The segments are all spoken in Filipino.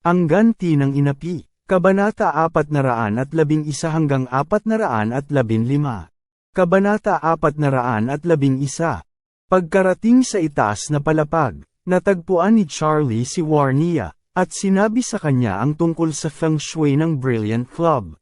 Ang ganti ng inapi, Kabanata 411 hanggang 415. Kabanata 411. Pagkarating sa itaas na palapag, natagpuan ni Charlie si Warnia, at sinabi sa kanya ang tungkol sa feng shui ng Brilliant Club.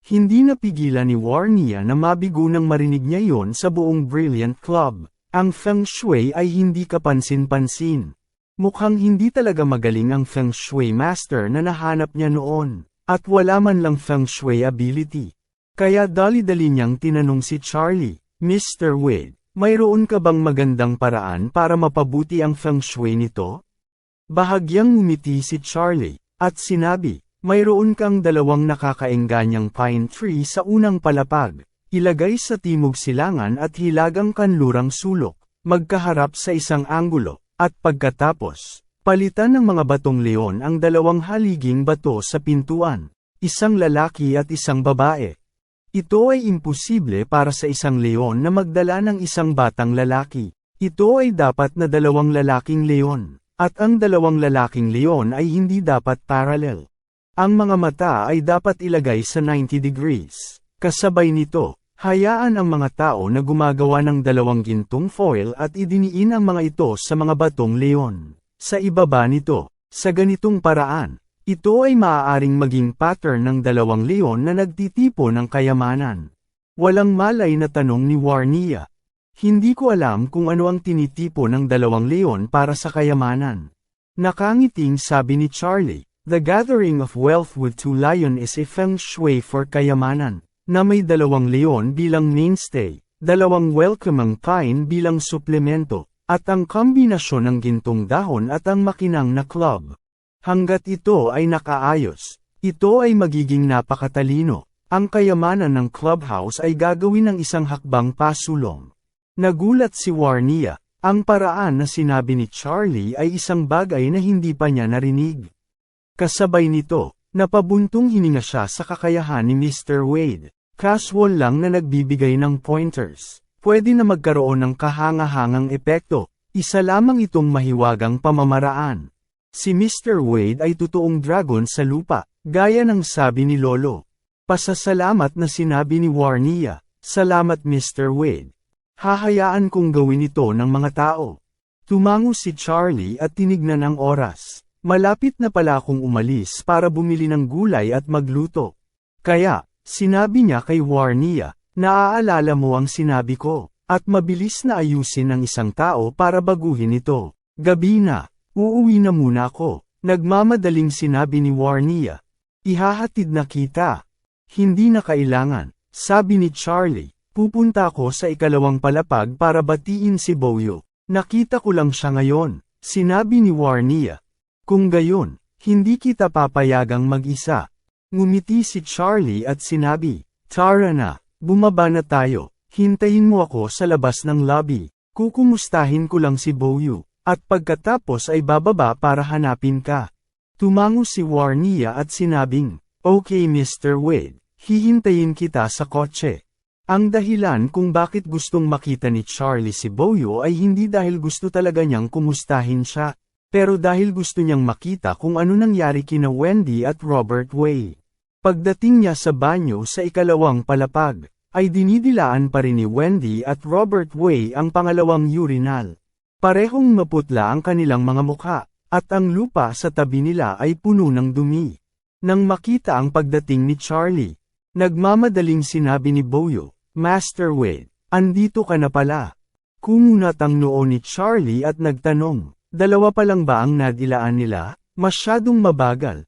Hindi napigilan ni Warnia na mabigo nang marinig niya yon sa buong Brilliant Club. Ang feng shui ay hindi kapansin-pansin. Mukhang hindi talaga magaling ang Feng Shui Master na nahanap niya noon, at wala man lang Feng Shui ability. Kaya dali-dali niyang tinanong si Charlie, Mr. Wade, mayroon ka bang magandang paraan para mapabuti ang Feng Shui nito? Bahagyang ngumiti si Charlie, at sinabi, mayroon kang dalawang nakakaengganyang pine tree sa unang palapag, ilagay sa timog silangan at hilagang kanlurang sulok, magkaharap sa isang anggulo, at pagkatapos, palitan ng mga batong leon ang dalawang haliging bato sa pintuan, isang lalaki at isang babae. Ito ay imposible para sa isang leon na magdala ng isang batang lalaki. Ito ay dapat na dalawang lalaking leon, at ang dalawang lalaking leon ay hindi dapat parallel. Ang mga mata ay dapat ilagay sa 90 degrees. Kasabay nito, Hayaan ang mga tao na gumagawa ng dalawang gintong foil at idiniin ang mga ito sa mga batong leon. Sa ibaba nito, sa ganitong paraan, ito ay maaaring maging pattern ng dalawang leon na nagtitipo ng kayamanan. Walang malay na tanong ni Warnia. Hindi ko alam kung ano ang tinitipo ng dalawang leon para sa kayamanan. Nakangiting sabi ni Charlie, The gathering of wealth with two lion is a feng shui for kayamanan na may dalawang leon bilang mainstay, dalawang welcoming pine bilang suplemento, at ang kombinasyon ng gintong dahon at ang makinang na club. Hanggat ito ay nakaayos, ito ay magiging napakatalino. Ang kayamanan ng clubhouse ay gagawin ng isang hakbang pasulong. Nagulat si Warnia, ang paraan na sinabi ni Charlie ay isang bagay na hindi pa niya narinig. Kasabay nito, napabuntong hininga siya sa kakayahan ni Mr. Wade. Casual lang na nagbibigay ng pointers. Pwede na magkaroon ng kahangahangang epekto. Isa lamang itong mahiwagang pamamaraan. Si Mr. Wade ay totoong dragon sa lupa, gaya ng sabi ni Lolo. Pasasalamat na sinabi ni Warnia, Salamat Mr. Wade. Hahayaan kong gawin ito ng mga tao. Tumango si Charlie at tinignan ang oras. Malapit na pala akong umalis para bumili ng gulay at magluto. Kaya, Sinabi niya kay Warnia, naaalala mo ang sinabi ko, at mabilis na ayusin ng isang tao para baguhin ito. Gabi na, uuwi na muna ako, nagmamadaling sinabi ni Warnia. Ihahatid na kita. Hindi na kailangan, sabi ni Charlie, pupunta ako sa ikalawang palapag para batiin si Boyo. Nakita ko lang siya ngayon, sinabi ni Warnia. Kung gayon, hindi kita papayagang mag-isa, Ngumiti si Charlie at sinabi, Tara na, bumaba na tayo, hintayin mo ako sa labas ng lobby, kukumustahin ko lang si Boyu, at pagkatapos ay bababa para hanapin ka. Tumango si Warnia at sinabing, Okay Mr. Wade, hihintayin kita sa kotse. Ang dahilan kung bakit gustong makita ni Charlie si Boyo ay hindi dahil gusto talaga niyang kumustahin siya, pero dahil gusto niyang makita kung ano nangyari kina Wendy at Robert Way. Pagdating niya sa banyo sa ikalawang palapag, ay dinidilaan pa rin ni Wendy at Robert Way ang pangalawang urinal. Parehong maputla ang kanilang mga mukha, at ang lupa sa tabi nila ay puno ng dumi. Nang makita ang pagdating ni Charlie, nagmamadaling sinabi ni Boyo, Master Wade, andito ka na pala. Kumunat ang noo ni Charlie at nagtanong, dalawa pa lang ba ang nadilaan nila? Masyadong mabagal,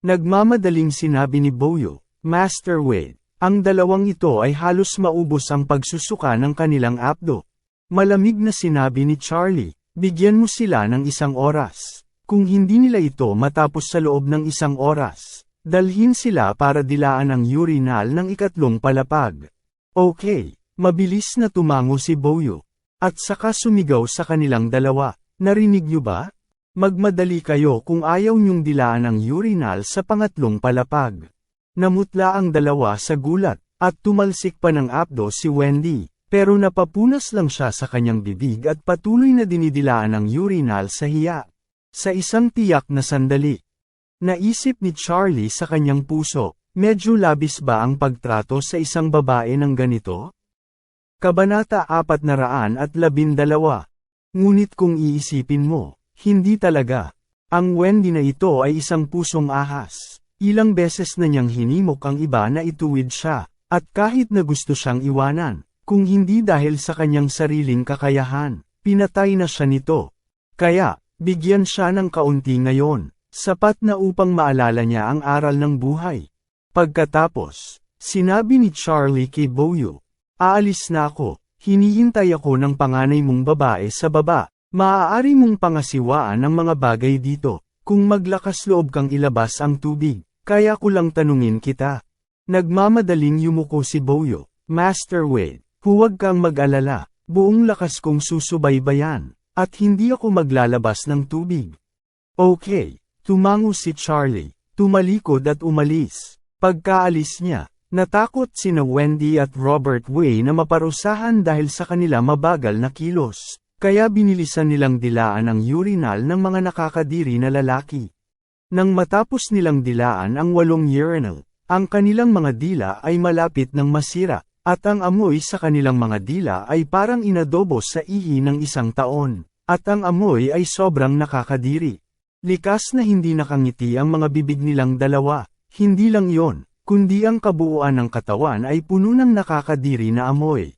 Nagmamadaling sinabi ni Boyo, Master Wade, ang dalawang ito ay halos maubos ang pagsusuka ng kanilang apdo. Malamig na sinabi ni Charlie, bigyan mo sila ng isang oras. Kung hindi nila ito matapos sa loob ng isang oras, dalhin sila para dilaan ang urinal ng ikatlong palapag. Okay, mabilis na tumango si Boyo. At saka sumigaw sa kanilang dalawa, narinig niyo ba? Magmadali kayo kung ayaw niyong dilaan ang urinal sa pangatlong palapag. Namutla ang dalawa sa gulat, at tumalsik pa ng apdo si Wendy, pero napapunas lang siya sa kanyang bibig at patuloy na dinidilaan ang urinal sa hiya. Sa isang tiyak na sandali. Naisip ni Charlie sa kanyang puso, medyo labis ba ang pagtrato sa isang babae ng ganito? Kabanata 412 Ngunit kung iisipin mo, hindi talaga. Ang Wendy na ito ay isang pusong ahas. Ilang beses na niyang hinimok ang iba na ituwid siya, at kahit na gusto siyang iwanan, kung hindi dahil sa kanyang sariling kakayahan, pinatay na siya nito. Kaya, bigyan siya ng kaunti ngayon, sapat na upang maalala niya ang aral ng buhay. Pagkatapos, sinabi ni Charlie kay Boyo, Aalis na ako, hinihintay ako ng panganay mong babae sa baba, maaari mong pangasiwaan ang mga bagay dito, kung maglakas loob kang ilabas ang tubig, kaya ko lang tanungin kita. Nagmamadaling yumuko si Boyo, Master Wade, huwag kang mag-alala, buong lakas kong susubaybayan, at hindi ako maglalabas ng tubig. Okay, tumango si Charlie, tumalikod at umalis. Pagkaalis niya, Natakot sina Wendy at Robert Way na maparusahan dahil sa kanila mabagal na kilos, kaya binilisan nilang dilaan ang urinal ng mga nakakadiri na lalaki. Nang matapos nilang dilaan ang walong urinal, ang kanilang mga dila ay malapit ng masira, at ang amoy sa kanilang mga dila ay parang inadobo sa ihi ng isang taon, at ang amoy ay sobrang nakakadiri. Likas na hindi nakangiti ang mga bibig nilang dalawa, hindi lang yon, kundi ang kabuuan ng katawan ay puno ng nakakadiri na amoy.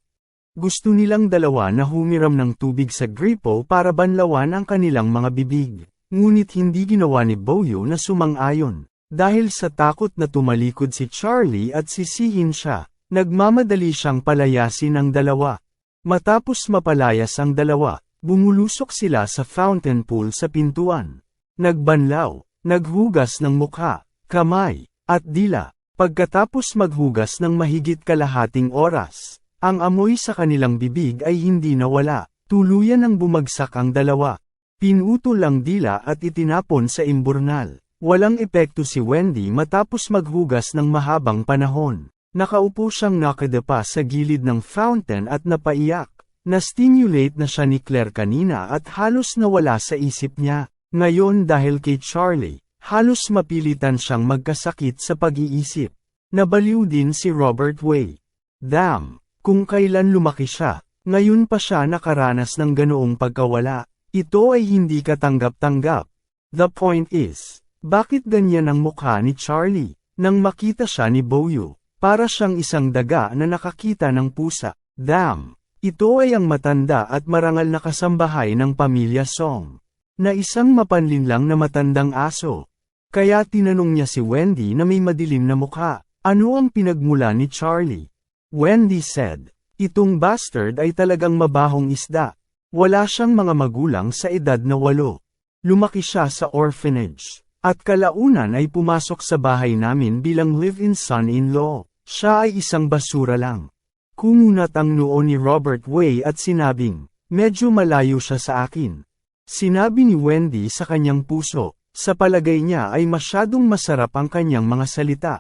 Gusto nilang dalawa na humiram ng tubig sa gripo para banlawan ang kanilang mga bibig. Ngunit hindi ginawa ni Boyo na sumang-ayon. Dahil sa takot na tumalikod si Charlie at sisihin siya, nagmamadali siyang palayasin ang dalawa. Matapos mapalayas ang dalawa, bumulusok sila sa fountain pool sa pintuan. Nagbanlaw, naghugas ng mukha, kamay, at dila. Pagkatapos maghugas ng mahigit kalahating oras, ang amoy sa kanilang bibig ay hindi nawala, tuluyan ang bumagsak ang dalawa. Pinutol ang dila at itinapon sa imburnal. Walang epekto si Wendy matapos maghugas ng mahabang panahon. Nakaupo siyang nakadapa sa gilid ng fountain at napaiyak. Na-stimulate na siya ni Claire kanina at halos nawala sa isip niya. Ngayon dahil kay Charlie, Halos mapilitan siyang magkasakit sa pag-iisip. Nabaliw din si Robert Way. Damn, kung kailan lumaki siya, ngayon pa siya nakaranas ng ganoong pagkawala. Ito ay hindi katanggap-tanggap. The point is, bakit ganyan ang mukha ni Charlie? Nang makita siya ni Boyo, para siyang isang daga na nakakita ng pusa. Damn, ito ay ang matanda at marangal na kasambahay ng pamilya Song. Na isang mapanlinlang na matandang aso. Kaya tinanong niya si Wendy na may madilim na mukha, ano ang pinagmula ni Charlie? Wendy said, itong bastard ay talagang mabahong isda. Wala siyang mga magulang sa edad na walo. Lumaki siya sa orphanage. At kalaunan ay pumasok sa bahay namin bilang live-in son-in-law. Siya ay isang basura lang. Kumunat ang noo ni Robert Way at sinabing, medyo malayo siya sa akin. Sinabi ni Wendy sa kanyang puso, sa palagay niya ay masyadong masarap ang kanyang mga salita.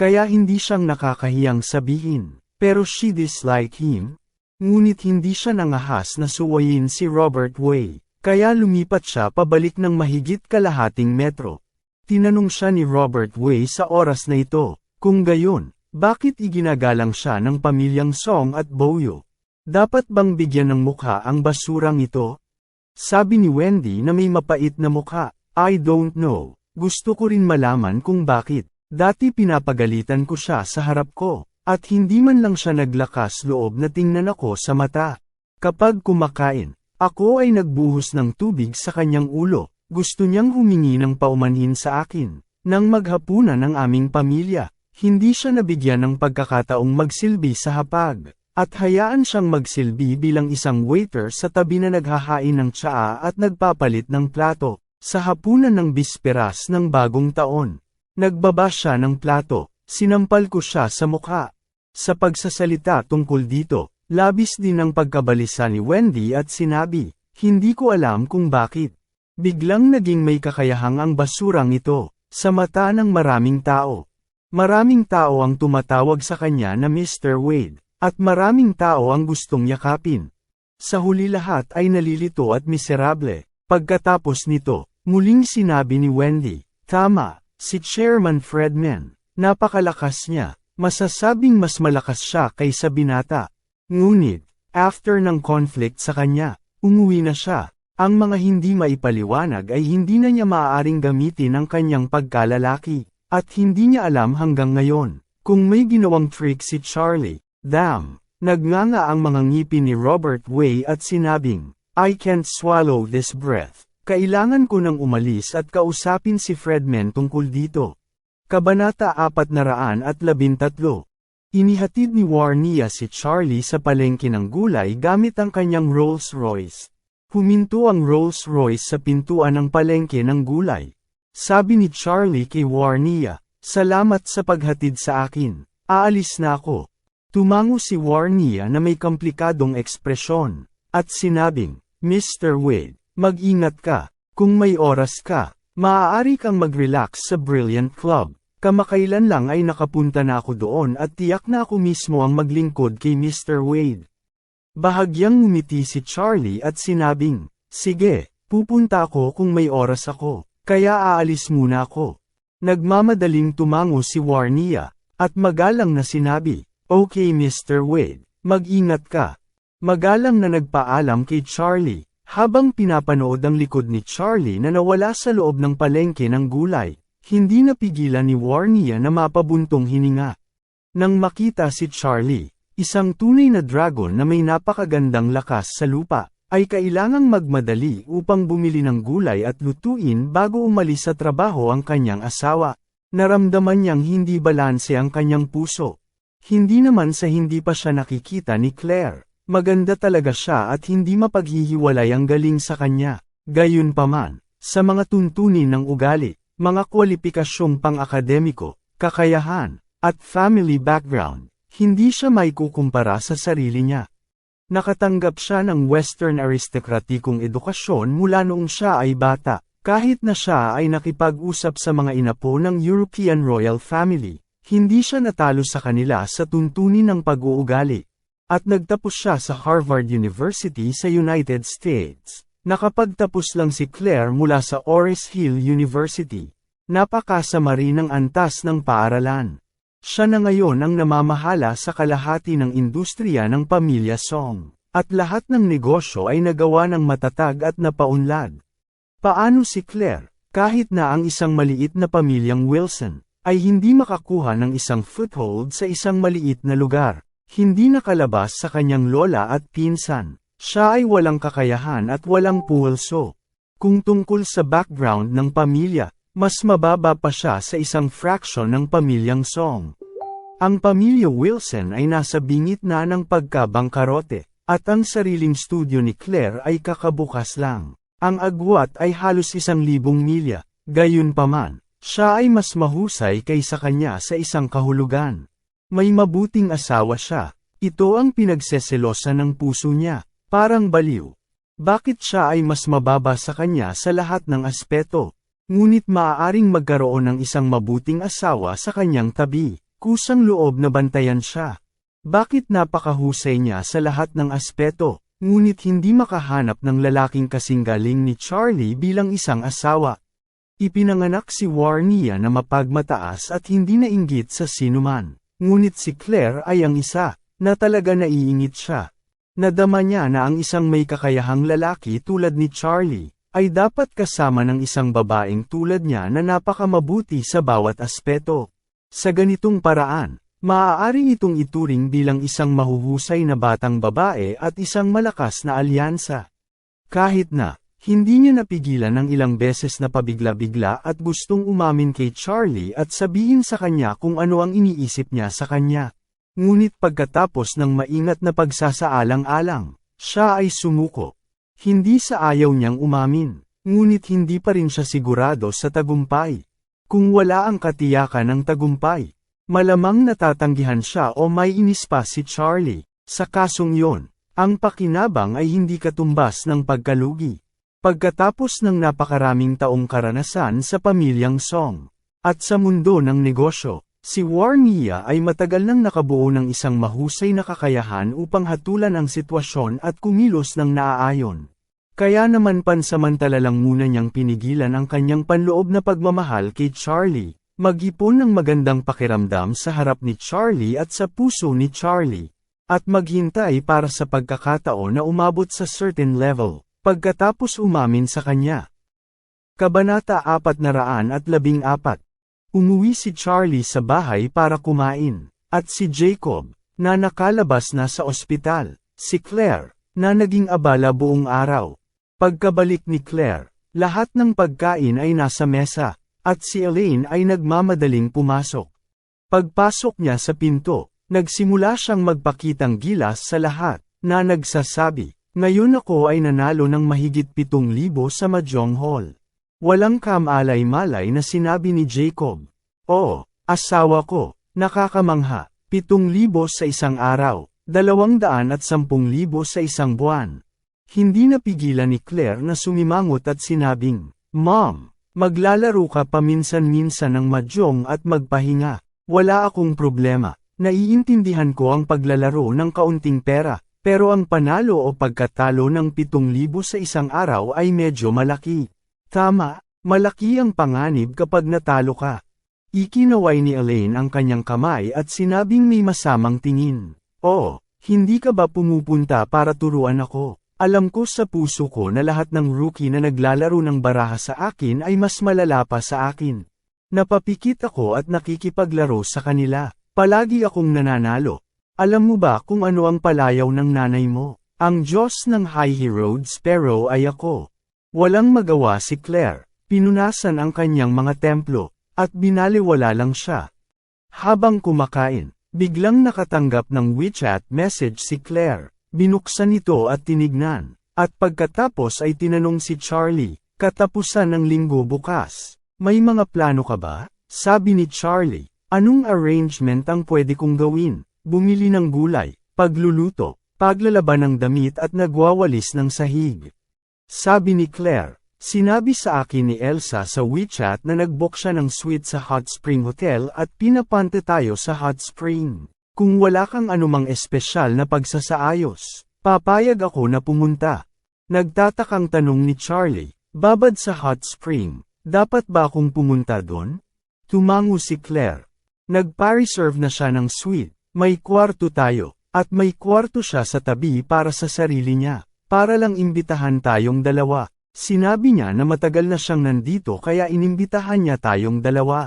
Kaya hindi siyang nakakahiyang sabihin. Pero she disliked him. Ngunit hindi siya nangahas na suwayin si Robert Way. Kaya lumipat siya pabalik ng mahigit kalahating metro. Tinanong siya ni Robert Way sa oras na ito, kung gayon, bakit iginagalang siya ng pamilyang Song at Boyo? Dapat bang bigyan ng mukha ang basurang ito? Sabi ni Wendy na may mapait na mukha. I don't know. Gusto ko rin malaman kung bakit. Dati pinapagalitan ko siya sa harap ko, at hindi man lang siya naglakas loob na tingnan ako sa mata. Kapag kumakain, ako ay nagbuhos ng tubig sa kanyang ulo. Gusto niyang humingi ng paumanhin sa akin. Nang maghapunan ng aming pamilya, hindi siya nabigyan ng pagkakataong magsilbi sa hapag. At hayaan siyang magsilbi bilang isang waiter sa tabi na naghahain ng tsaa at nagpapalit ng plato. Sa hapunan ng bisperas ng bagong taon, nagbaba siya ng plato, sinampal ko siya sa mukha. Sa pagsasalita tungkol dito, labis din ang pagkabalisa ni Wendy at sinabi, hindi ko alam kung bakit. Biglang naging may kakayahang ang basurang ito, sa mata ng maraming tao. Maraming tao ang tumatawag sa kanya na Mr. Wade, at maraming tao ang gustong yakapin. Sa huli lahat ay nalilito at miserable. Pagkatapos nito, muling sinabi ni Wendy, Tama, si Chairman Fredman, napakalakas niya, masasabing mas malakas siya kaysa binata. Ngunit, after ng conflict sa kanya, umuwi na siya. Ang mga hindi maipaliwanag ay hindi na niya maaaring gamitin ang kanyang pagkalalaki, at hindi niya alam hanggang ngayon, kung may ginawang trick si Charlie. Damn! Nagnganga ang mga ngipin ni Robert Way at sinabing, I can't swallow this breath. Kailangan ko nang umalis at kausapin si Fredman tungkol dito. Kabanata 413 Inihatid ni Warnia si Charlie sa palengke ng gulay gamit ang kanyang Rolls Royce. Huminto ang Rolls Royce sa pintuan ng palengke ng gulay. Sabi ni Charlie kay Warnia, Salamat sa paghatid sa akin. Aalis na ako. Tumango si Warnia na may komplikadong ekspresyon, at sinabing, Mr. Wade, mag-ingat ka, kung may oras ka, maaari kang mag-relax sa Brilliant Club. Kamakailan lang ay nakapunta na ako doon at tiyak na ako mismo ang maglingkod kay Mr. Wade. Bahagyang ngumiti si Charlie at sinabing, Sige, pupunta ako kung may oras ako, kaya aalis muna ako. Nagmamadaling tumango si Warnia, at magalang na sinabi, Okay Mr. Wade, mag-ingat ka. Magalang na nagpaalam kay Charlie, habang pinapanood ang likod ni Charlie na nawala sa loob ng palengke ng gulay, hindi napigilan ni Warnia na mapabuntong hininga. Nang makita si Charlie, isang tunay na dragon na may napakagandang lakas sa lupa, ay kailangang magmadali upang bumili ng gulay at lutuin bago umalis sa trabaho ang kanyang asawa. Naramdaman niyang hindi balanse ang kanyang puso. Hindi naman sa hindi pa siya nakikita ni Claire. Maganda talaga siya at hindi mapaghihiwalay ang galing sa kanya. Gayunpaman, sa mga tuntunin ng ugali, mga kwalipikasyong pang-akademiko, kakayahan, at family background, hindi siya may kukumpara sa sarili niya. Nakatanggap siya ng Western aristokratikong edukasyon mula noong siya ay bata, kahit na siya ay nakipag-usap sa mga inapo ng European royal family. Hindi siya natalo sa kanila sa tuntunin ng pag-uugali. At nagtapos siya sa Harvard University sa United States. Nakapagtapos lang si Claire mula sa Oris Hill University. Napakasama rin ang antas ng paaralan. Siya na ngayon ang namamahala sa kalahati ng industriya ng pamilya Song. At lahat ng negosyo ay nagawa ng matatag at napaunlad. Paano si Claire, kahit na ang isang maliit na pamilyang Wilson, ay hindi makakuha ng isang foothold sa isang maliit na lugar. Hindi nakalabas sa kanyang lola at pinsan. Siya ay walang kakayahan at walang pulso. Kung tungkol sa background ng pamilya, mas mababa pa siya sa isang fraction ng pamilyang Song. Ang pamilya Wilson ay nasa bingit na ng pagkabangkarote, at ang sariling studio ni Claire ay kakabukas lang. Ang agwat ay halos isang libong milya, gayunpaman, siya ay mas mahusay kaysa kanya sa isang kahulugan. May mabuting asawa siya. Ito ang pinagseselosa ng puso niya. Parang baliw. Bakit siya ay mas mababa sa kanya sa lahat ng aspeto? Ngunit maaaring magkaroon ng isang mabuting asawa sa kanyang tabi. Kusang loob na bantayan siya. Bakit napakahusay niya sa lahat ng aspeto, ngunit hindi makahanap ng lalaking kasing galing ni Charlie bilang isang asawa? Ipinanganak si Warnia na mapagmataas at hindi nainggit sa sinuman. Ngunit si Claire ay ang isa, na talaga naiingit siya. Nadama niya na ang isang may kakayahang lalaki tulad ni Charlie, ay dapat kasama ng isang babaeng tulad niya na napakamabuti sa bawat aspeto. Sa ganitong paraan, maaari itong ituring bilang isang mahuhusay na batang babae at isang malakas na alyansa. Kahit na, hindi niya napigilan ng ilang beses na pabigla-bigla at gustong umamin kay Charlie at sabihin sa kanya kung ano ang iniisip niya sa kanya. Ngunit pagkatapos ng maingat na pagsasaalang-alang, siya ay sumuko. Hindi sa ayaw niyang umamin. ngunit hindi pa rin siya sigurado sa tagumpay. Kung wala ang katiyakan ng tagumpay, malamang natatanggihan siya o may inis pa si Charlie. Sa kasong yon, ang pakinabang ay hindi katumbas ng pagkalugi. Pagkatapos ng napakaraming taong karanasan sa pamilyang Song, at sa mundo ng negosyo, si Warnia ay matagal nang nakabuo ng isang mahusay na kakayahan upang hatulan ang sitwasyon at kumilos ng naaayon. Kaya naman pansamantala lang muna niyang pinigilan ang kanyang panloob na pagmamahal kay Charlie, mag-ipon ng magandang pakiramdam sa harap ni Charlie at sa puso ni Charlie, at maghintay para sa pagkakataon na umabot sa certain level, pagkatapos umamin sa kanya. Kabanata 414 Umuwi si Charlie sa bahay para kumain, at si Jacob, na nakalabas na sa ospital, si Claire, na naging abala buong araw. Pagkabalik ni Claire, lahat ng pagkain ay nasa mesa, at si Elaine ay nagmamadaling pumasok. Pagpasok niya sa pinto, nagsimula siyang magpakitang gilas sa lahat, na nagsasabi, Ngayon ako ay nanalo ng mahigit 7,000 sa Mahjong Hall. Walang kamalay-malay na sinabi ni Jacob. Oo, asawa ko, nakakamangha, 7,000 sa isang araw, 210,000 sa isang buwan. Hindi napigilan ni Claire na sumimangot at sinabing, Mom, maglalaro ka paminsan-minsan ng mahjong at magpahinga. Wala akong problema. Naiintindihan ko ang paglalaro ng kaunting pera, pero ang panalo o pagkatalo ng 7,000 sa isang araw ay medyo malaki. Tama, malaki ang panganib kapag natalo ka. Ikinaway ni Elaine ang kanyang kamay at sinabing may masamang tingin. Oh, hindi ka ba pumupunta para turuan ako? Alam ko sa puso ko na lahat ng rookie na naglalaro ng baraha sa akin ay mas malala pa sa akin. Napapikit ako at nakikipaglaro sa kanila. Palagi akong nananalo. Alam mo ba kung ano ang palayaw ng nanay mo? Ang Diyos ng High Road Sparrow ay ako. Walang magawa si Claire, pinunasan ang kanyang mga templo, at binaliwala lang siya. Habang kumakain, biglang nakatanggap ng WeChat message si Claire, binuksan ito at tinignan, at pagkatapos ay tinanong si Charlie, katapusan ng linggo bukas, may mga plano ka ba? Sabi ni Charlie, anong arrangement ang pwede kong gawin? Bumili ng gulay, pagluluto, paglalaban ng damit at nagwawalis ng sahig. Sabi ni Claire, sinabi sa akin ni Elsa sa WeChat na nagbook siya ng suite sa Hot Spring Hotel at pinapante tayo sa Hot Spring. Kung wala kang anumang espesyal na pagsasaayos, papayag ako na pumunta. Nagtatakang tanong ni Charlie, babad sa Hot Spring, dapat ba akong pumunta doon? Tumango si Claire. Nagpa-reserve na siya ng suite, may kwarto tayo, at may kwarto siya sa tabi para sa sarili niya. Para lang imbitahan tayong dalawa. Sinabi niya na matagal na siyang nandito kaya inimbitahan niya tayong dalawa.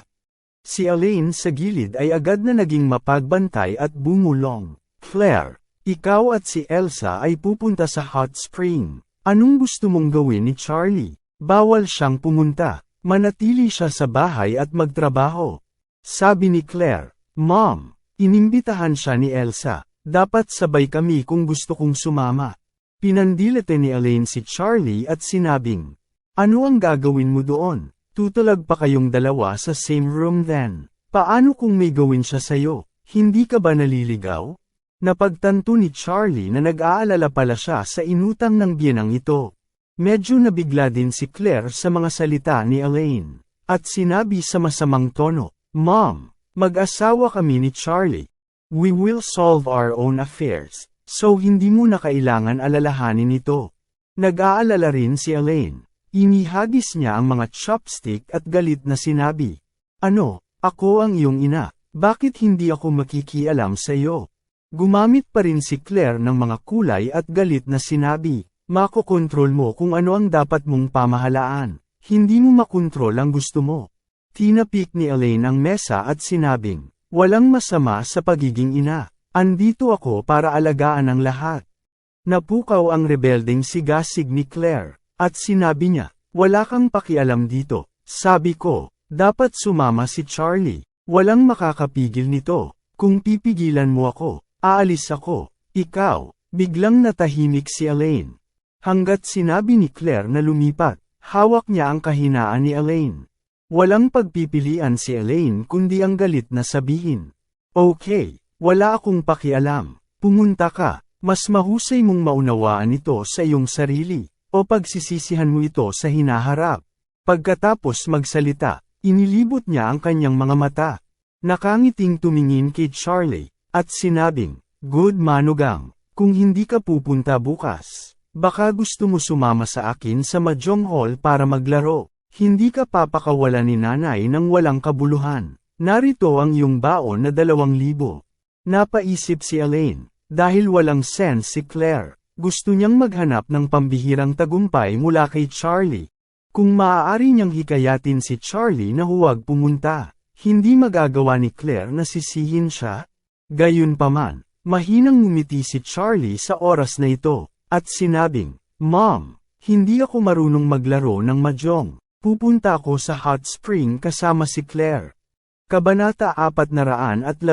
Si Elaine sa gilid ay agad na naging mapagbantay at bumulong. Claire, ikaw at si Elsa ay pupunta sa hot spring. Anong gusto mong gawin ni Charlie? Bawal siyang pumunta. Manatili siya sa bahay at magtrabaho. Sabi ni Claire, Mom, inimbitahan siya ni Elsa. Dapat sabay kami kung gusto kong sumama. Pinandilete ni Elaine si Charlie at sinabing, Ano ang gagawin mo doon? Tutulag pa kayong dalawa sa same room then. Paano kung may gawin siya sa'yo? Hindi ka ba naliligaw? Napagtanto ni Charlie na nag-aalala pala siya sa inutang ng biyenang ito. Medyo nabigla din si Claire sa mga salita ni Elaine. At sinabi sa masamang tono, Mom, mag-asawa kami ni Charlie. We will solve our own affairs. So hindi mo na kailangan alalahanin ito. Nag-aalala rin si Elaine. Inihagis niya ang mga chopstick at galit na sinabi. Ano, ako ang iyong ina, bakit hindi ako makikialam sa iyo? Gumamit pa rin si Claire ng mga kulay at galit na sinabi, makokontrol mo kung ano ang dapat mong pamahalaan, hindi mo makontrol ang gusto mo. Tinapik ni Elaine ang mesa at sinabing, walang masama sa pagiging ina. Andito ako para alagaan ang lahat. Napukaw ang rebelding sigasig ni Claire, at sinabi niya, wala kang pakialam dito. Sabi ko, dapat sumama si Charlie. Walang makakapigil nito. Kung pipigilan mo ako, aalis ako. Ikaw, biglang natahimik si Elaine. Hanggat sinabi ni Claire na lumipat, Hawak niya ang kahinaan ni Elaine. Walang pagpipilian si Elaine kundi ang galit na sabihin. Okay, wala akong pakialam. Pumunta ka, mas mahusay mong maunawaan ito sa iyong sarili, o pagsisisihan mo ito sa hinaharap. Pagkatapos magsalita, inilibot niya ang kanyang mga mata. Nakangiting tumingin kay Charlie, at sinabing, Good manugang, kung hindi ka pupunta bukas, baka gusto mo sumama sa akin sa Mahjong Hall para maglaro. Hindi ka papakawalan ni nanay ng walang kabuluhan. Narito ang iyong baon na dalawang libo. Napaisip si Elaine, dahil walang sense si Claire. Gusto niyang maghanap ng pambihirang tagumpay mula kay Charlie. Kung maaari niyang hikayatin si Charlie na huwag pumunta, hindi magagawa ni Claire na sisihin siya. Gayunpaman, mahinang ngumiti si Charlie sa oras na ito, at sinabing, Mom, hindi ako marunong maglaro ng mahjong. Pupunta ako sa hot spring kasama si Claire. Kabanata 415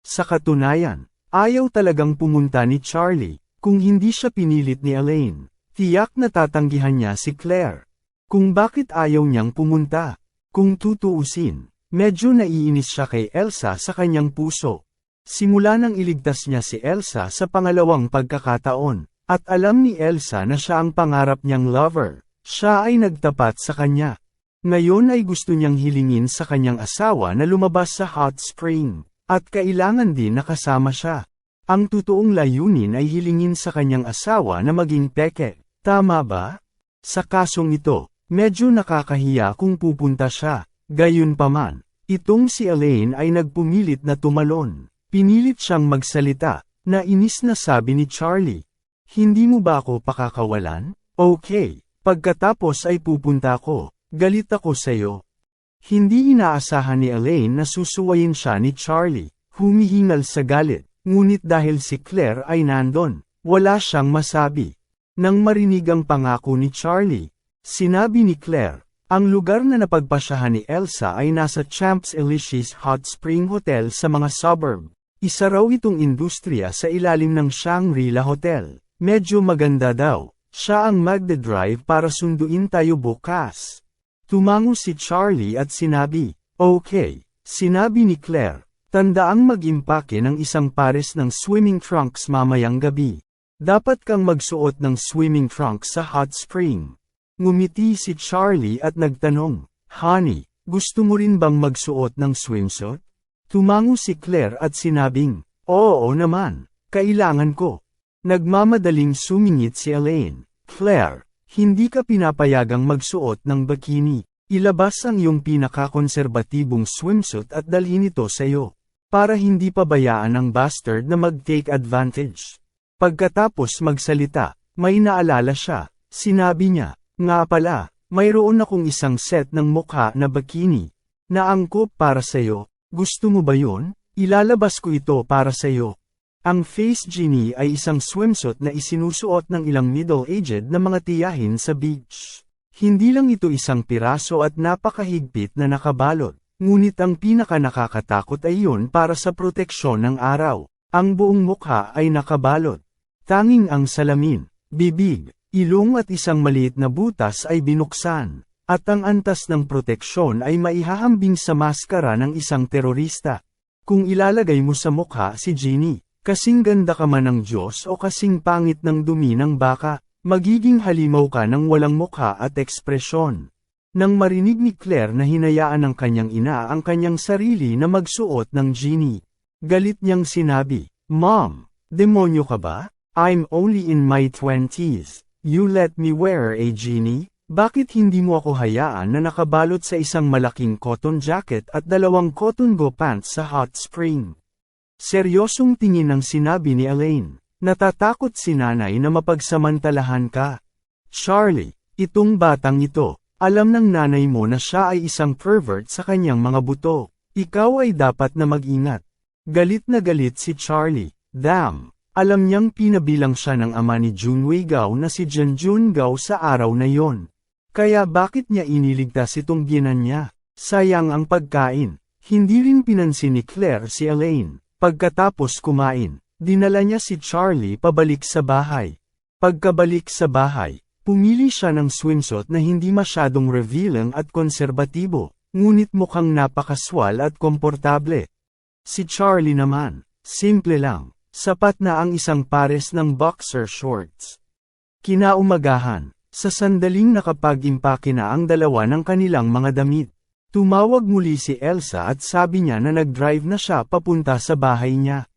Sa katunayan, ayaw talagang pumunta ni Charlie, kung hindi siya pinilit ni Elaine. Tiyak na tatanggihan niya si Claire. Kung bakit ayaw niyang pumunta. Kung tutuusin, medyo naiinis siya kay Elsa sa kanyang puso. Simula nang iligtas niya si Elsa sa pangalawang pagkakataon, at alam ni Elsa na siya ang pangarap niyang lover. Siya ay nagtapat sa kanya. Ngayon ay gusto niyang hilingin sa kanyang asawa na lumabas sa hot spring, at kailangan din nakasama siya. Ang totoong layunin ay hilingin sa kanyang asawa na maging peke. Tama ba? Sa kasong ito, medyo nakakahiya kung pupunta siya. Gayunpaman, itong si Elaine ay nagpumilit na tumalon. Pinilit siyang magsalita, na inis na sabi ni Charlie. Hindi mo ba ako pakakawalan? Okay. Pagkatapos ay pupunta ako, galit ako sa'yo. Hindi inaasahan ni Elaine na susuwayin siya ni Charlie, humihingal sa galit, ngunit dahil si Claire ay nandon, wala siyang masabi. Nang marinig ang pangako ni Charlie, sinabi ni Claire, ang lugar na napagpasyahan ni Elsa ay nasa Champs Elysees Hot Spring Hotel sa mga suburb. Isa raw itong industriya sa ilalim ng Shangri-La Hotel. Medyo maganda daw. Siya ang magdadrive para sunduin tayo bukas. Tumango si Charlie at sinabi, Okay, sinabi ni Claire, tandaang mag-impake ng isang pares ng swimming trunks mamayang gabi. Dapat kang magsuot ng swimming trunks sa hot spring. Ngumiti si Charlie at nagtanong, Honey, gusto mo rin bang magsuot ng swimsuit? Tumango si Claire at sinabing, Oo naman, kailangan ko. Nagmamadaling sumingit si Elaine. Claire, hindi ka pinapayagang magsuot ng bikini. Ilabas ang iyong pinakakonserbatibong swimsuit at dalhin ito sa iyo. Para hindi pabayaan ng bastard na mag-take advantage. Pagkatapos magsalita, may naalala siya. Sinabi niya, nga pala, mayroon akong isang set ng mukha na bikini. Naangkop para sa iyo. Gusto mo ba yon? Ilalabas ko ito para sa iyo. Ang Face Genie ay isang swimsuit na isinusuot ng ilang middle-aged na mga tiyahin sa beach. Hindi lang ito isang piraso at napakahigpit na nakabalot, ngunit ang pinaka nakakatakot ay yun para sa proteksyon ng araw. Ang buong mukha ay nakabalot. Tanging ang salamin, bibig, ilong at isang maliit na butas ay binuksan, at ang antas ng proteksyon ay maihahambing sa maskara ng isang terorista. Kung ilalagay mo sa mukha si Genie, Kasing ganda ka man ng Diyos o kasing pangit ng dumi ng baka, magiging halimaw ka ng walang mukha at ekspresyon. Nang marinig ni Claire na hinayaan ng kanyang ina ang kanyang sarili na magsuot ng genie, galit niyang sinabi, Mom, demonyo ka ba? I'm only in my twenties. You let me wear a genie? Bakit hindi mo ako hayaan na nakabalot sa isang malaking cotton jacket at dalawang cotton go pants sa hot spring? Seryosong tingin ang sinabi ni Elaine. Natatakot si nanay na mapagsamantalahan ka. Charlie, itong batang ito, alam ng nanay mo na siya ay isang pervert sa kanyang mga buto. Ikaw ay dapat na mag-ingat. Galit na galit si Charlie. Damn! Alam niyang pinabilang siya ng ama ni Junwei Gao na si Janjun Gao sa araw na yon. Kaya bakit niya iniligtas itong ginan niya? Sayang ang pagkain. Hindi rin pinansin ni Claire si Elaine. Pagkatapos kumain, dinala niya si Charlie pabalik sa bahay. Pagkabalik sa bahay, Pumili siya ng swimsuit na hindi masyadong revealing at konserbatibo, ngunit mukhang napakaswal at komportable. Si Charlie naman, simple lang, sapat na ang isang pares ng boxer shorts. Kinaumagahan, sa sandaling nakapag-impake na ang dalawa ng kanilang mga damit. Tumawag muli si Elsa at sabi niya na nag-drive na siya papunta sa bahay niya.